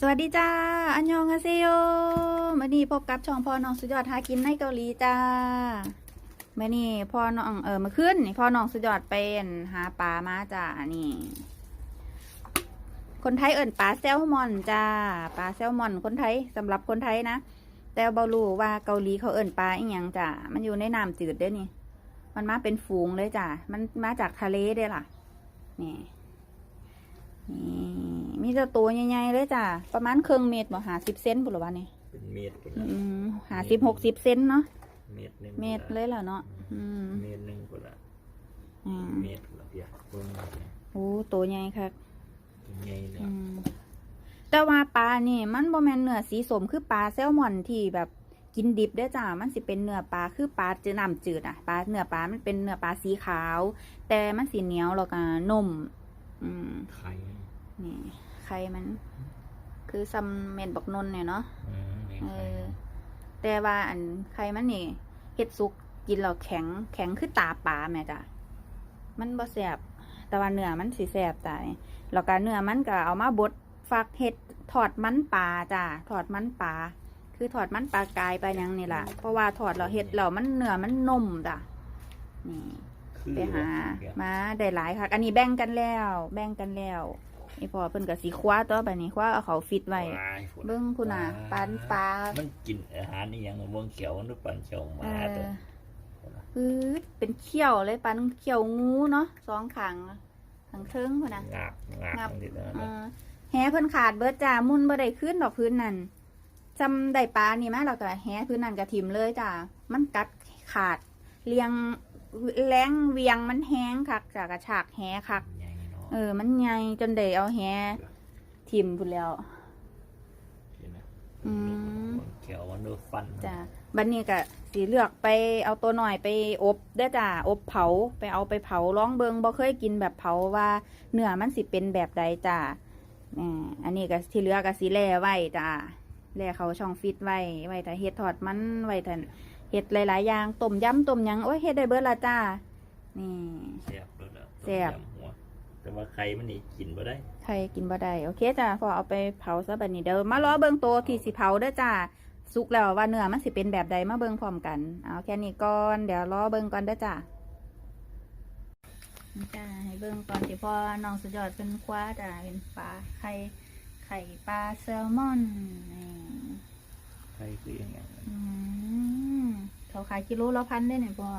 สวัสดีจ้า อันยองอาเซโยมื่อนี้พบกับช่องพอน้องสุดยอดหากินในเกาหลีจ้ามื่อนี้พ่อน้องเออมื่อคืนพอน้องสุดยอดเป็นหาปลามาจ้านี่ คนไทยเอิ่นปลาแซลมอนจ้าปลาแซลมอนคนไทยสำหรับคนไทยนะแต่เบารู้ว่าเกาหลีเขาเอิ่นปลาอีหยังจ้ามันอยู่ในน้ำจืดเด้อนี่ มันมาเป็นฝูงเลยจ้ามันมาจากทะเลเด้อล่ะนี่นี่ มีแต่ตัวใหญ่ๆเลยจ้ะ ประมาณครึ่งเมตรบ่หาสิบเซนบุหรอวะนี่เป็นเมตรพุ่นอืละมหาสิบหกสิบเซนเนาะ เมตรหนึงเมตรเลยเหรอเนาะ อืมเมตรหนึงพุ่นละอืมเมตรพุ่นละเพียเบิ่งเนี่ยโอ้ตัวใหญ่ครับใหญ่เลยอืมแต่ว่าปลานี่มันบ่แม่นเนื้อสีสมคือปลาแซลมอนที่แบบกินดิบเด้อจ้ามันสิเป็นเนื้อปลาคือปลาจืดน้ำจืดอะปลาเนื้อปลามันเป็นเนื้อปลาสีขาว แต่มันสีเหนียวแล้วก็นุ่มอืม ไข่ นี่ไข่มัน คือซัมเมนบักนนเนี่ยเนาะอืมมีเอไข่อแต่ว่าอันไข่มันนี่เฮ็ดสุกกินแล้วแข็งแข็งคือตาปลาแม่จ้ะมันบ่แซ่บแต่ว่าเนื้อมันสิแซ่บจ้ะนี่แล้วก็เนื้อมันก็เอามาบดฟักเฮ็ดทอดมันปลาจ้ะทอดมันปลาคือทอดมันปลากายไปหยังนี่ล่ะเพราะว่าทอดเราเฮ็ดแล้วมันเนื้อมันนุ่มจ้ะนี่คือไปหาเพียมาได้หลายค่ะ อันนี้แบ่งกันแล้ว แบ่งกันแล้ว นี่พอเพิ่นก็สิคว้าตัวไปนี่คว้าเอาเขาฟิตไว้วายพุ่นเบิ่งพุ่นน่ะปานปลามันกินอาหารนี่ยังวงเขียวหรือปันเขียวหเอมาตัวอปื๊ดเป็นเขี้ยวเลยปันเขี้ยวงูเนาะสองขางขางเทิงพุ่นน่ะงาบงาบงับตรงนี้นะเออแหเพิ่นขาดเบิดจ้ามุนบ่ได้ขึ้นดอกพื้นนั่นจำได้ปลานี่มาแล้วก็แหพื้นนั่นก็ทิ่มเลยจ้ามันกัดขาดเลียงแรงเวียงมันแห้งคักจากกระชากแหคักใหญ่ เนาะเออ มันใหญ่จนได้เอาแหทิ่มพุ่นแล้ว เห็นไหมอืมวงเขียวมันดูฟันจ้ะบัดนี้ก็สีเลือกไปเอาตัวหน่อยไปอบเด้อจ้ะอบเผาไปเอาไปเผาร้องเบิงบ่เคยกินแบบเผาว่าเนื้อมันสิเป็นแบบใดจ้ะอ่าอันนี้ก็ที่เหลือก็สีแล่ไว้จ้ะแล่เขาช่องฟิตไว้ไว้แต่เฮ็ดทอดมันไว้แต่เฮ็ดหลายๆอย่างต้มยำต้มหยังโอ้ยเฮ็ดได้เบิดละจ้านี่แซ่บเลยละแซ่บต้มยำหัว แต่ว่าไข่มันนี่กินบ่ได้ใครกินบ่ได้โอเคจ้ะพอเอาไปเผาซะบัดนี้เดี๋ยวมารอเบิ่งตัวที่สิเผาเด้อจ้าสุกแล้วว่าเนื้อมันสิเป็นแบบใดมาเบิ่งพร้อมกันเอาแค่นี้ก่อนเดี๋ยวรอเบิ่งก่อนเด้อจ้าจ้าให้เบิ่งก่อนที่พ่อน้องสุดยอดเป็นคว้าจ้าเป็นปลาไข่ไข่ปลาแซลมอนนี่ไข่คือยังไงอืมเขาขายกิโลละพันได้เนี่ยพ่อ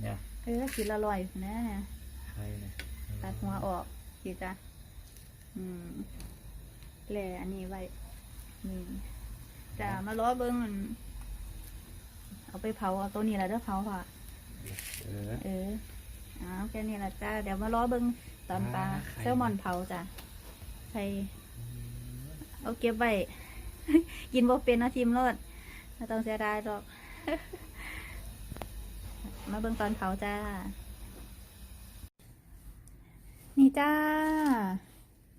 เนี่ยเออกินละร้อยนะไข่นะ ตัดหัวออกสิจ้ะอืมแหล่อันนี้ไว้นี่จ้ามารอเบิ่งมันเอาไปเผาเอาตัวนี้แหละเด้อเผาค่ะ เออ เออเอาแค่นี้ละจ้า เดี๋ยวมารอเบิ่งตอนปลาอ่าไข่แซลมอนเผาจ้ะใส่เอาเก็บไว้ กินบ่เป็นนะทีมรสไม่ต้องเสียดายหรอก มาเบิ่งตอนเผาจ้านี่ จ้า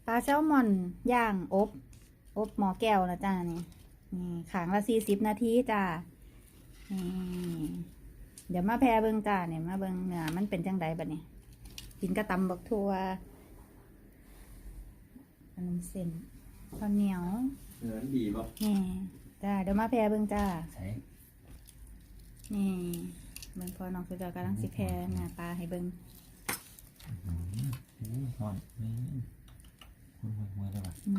ปลาแซลมอนย่างอบ อบหมอแก้วนะจ้านี่นี่ขางละสี่สิบนาทีจ้านี่เดี๋ยวมาแพรเบิงจ้าเนี่ยมาเบิงเนื้อมันเป็นจังไดบัดนี้กินกระตำบักทัวขนมเส้นข้าวเหนียวเออดีป่ะนี่จ้าเดี๋ยวมาแพรเบิงจ้าใช่นี่เบิงพอน้องสุดยอดกำลังสิแพรหน้าปลาให้เบิงโอ้ หอนนี่คุณหัวหัวได้ป่ะอื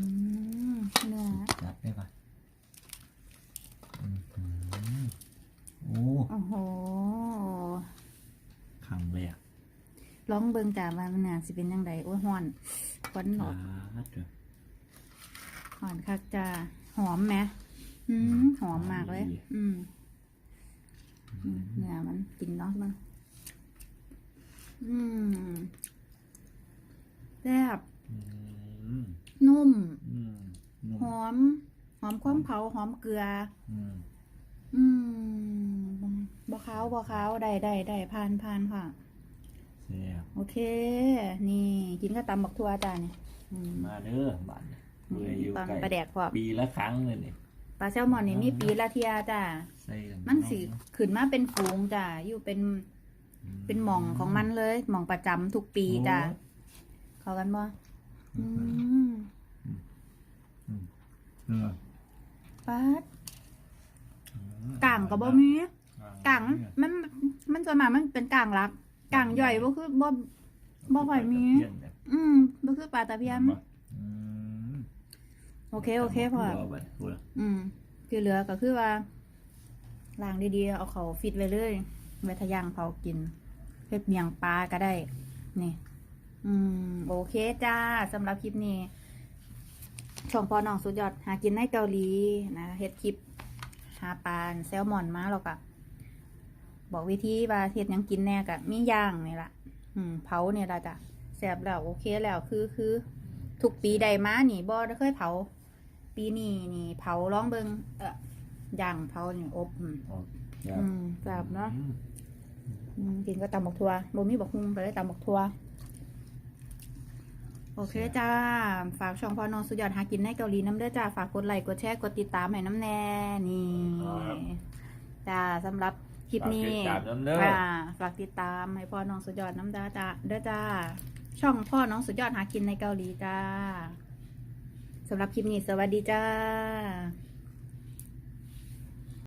มเนื้อจับได้ป่ะอืมโอ้โอ้โหคำเลยอะลองเบิงจ้าว่ามันน่าสิเป็นยังไงโอ้ยฮ้อนควันหลอดดเด้อหอนคักจ้าหอมไหมอืมหอมมากเลยอืมอืมเนื้อมันกินเนาะมันอืม แซ่บอืมนุ่ม อืมนุ่มหอม หอมความเผาหอมเกลือ อืมอืมบอขาวบอขาวได้ได้ได้ผ่านผ่านค่ะ แซ่บโอเค นี่กินก็ตำบักทั่วจ้าเนี่ยอืมมาเด้อบ้านเนี่ยเบื่ออยู่ตอนไกลปลาแดกพร้อมปีละครั้งเลยนี่ปลาแซลมอนนี่มีปีละเทียจ้าใส่กัมันสิขึ้นมาเป็นฝูงจ้ะอยู่เป็นเป็นหม่องของมันเลยหม่องประจำทุกปีจ้ะ เขากันบ่อืมอืมฟาดกลางก็บ่มีกลางมันมันส่วนมามันเป็นกลางรักกลางย่อยบ่คือบ่บ่ค่อยมี อืมบ่คือปลาตะเพียนโอเคโอเคพอบ่บ่พูดละอืมที่เหลือก็คือว่าล้างดีๆ เอาเขาฟิตไว้เลยไว้ทะย่างเผากินเฮ็ดเมียงปลาก็ได้ นี่ อืม โอเคจ้าสำหรับคลิปนี้ช่องพอน้องสุดยอด หากินในเกาหลีนะเฮ็ดคลิปหาปลาแซลมอนมาแล้วก็บอกวิธีว่าเฮ็ดหยังกินแน่กะมีย่างนี่ล่ะอืมเผาเนี่ยล่ะจ้ะแซ่บแล้วโอเคแล้วคือคือทุกปีใดมานี่บ่ได้เคยเผา ปีนี้นี่ เผาร้องเบิงเออย่างเผานี่อบอืมโอเคครับอืมแซ่บเนาะอืมอืมกินก็ตำบักทัวบ่มีบักฮุงไปเลยตำบักทัว โอเคจ้า ฝากช่องพอน้องสุดยอดหากินในเกาหลีน้ำเด้อจ้า ฝากกดไลค์ กดแชร์ กดติดตามให้น้ำแน่นี่ จ้าสำหรับคลิปนี้ฝากติดตามน้ำเด้ออ่าฝากติดตามให้พ่อน้องสุดยอดน้ำดาจ้าเด้อจ้า ช่องพ่อน้องสุดยอดหากินในเกาหลีจ้าสำหรับคลิปนี้สวัสดีจ้า